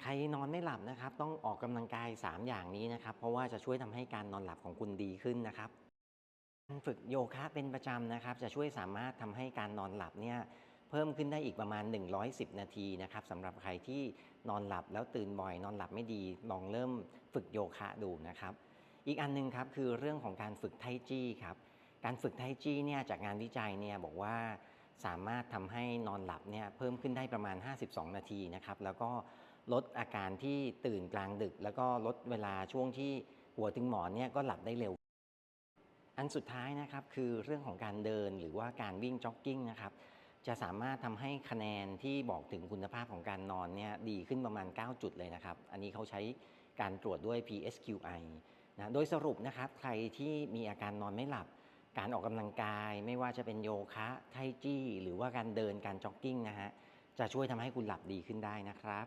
ใครนอนไม่หลับนะครับต้องออกกำลังกาย 3 อย่างนี้นะครับ เพราะว่าจะช่วยทำให้การนอนหลับของคุณดีขึ้นนะครับการฝึกโยคะเป็นประจำนะครับ จะช่วยสามารถทำให้การนอนหลับเนี่ยเพิ่มขึ้นได้อีกประมาณ 110 นาทีนะครับสำหรับใครที่นอนหลับแล้วตื่นบ่อย นอนหลับไม่ดีลองเริ่มฝึกโยคะดูนะครับ อีกอันหนึงครับคือเรื่องของการฝึกไทจี้ครับการฝึกไทจี้เนี่ยจากงานวิจัยเนี่ยบอกว่าสามารถทำให้นอนหลับเนี่ยเพิ่มขึ้นได้ประมาณ 52 นาทีนะครับแล้วก็ ลดอาการที่ตื่นกลางดึก แล้วก็ลดเวลาช่วงที่หัวถึงหมอนเนี่ยก็หลับได้เร็ว อันสุดท้ายนะครับคือเรื่องของการเดินหรือว่าการวิ่งจ็อกกิ้งนะครับจะสามารถทำให้คะแนนที่บอกถึงคุณภาพของการนอนเนี่ยดีขึ้นประมาณ 9 จุดเลยนะครับ อันนี้เขาใช้การตรวจด้วย PSQI นะโดยสรุปนะครับใครที่มีอาการนอนไม่หลับ การออกกำลังกาย ไม่ว่าจะเป็นโยคะ ไทจี้ หรือว่าการเดินการจ็อกกิ้งนะฮะจะช่วยทำให้คุณหลับดีขึ้นได้นะครับ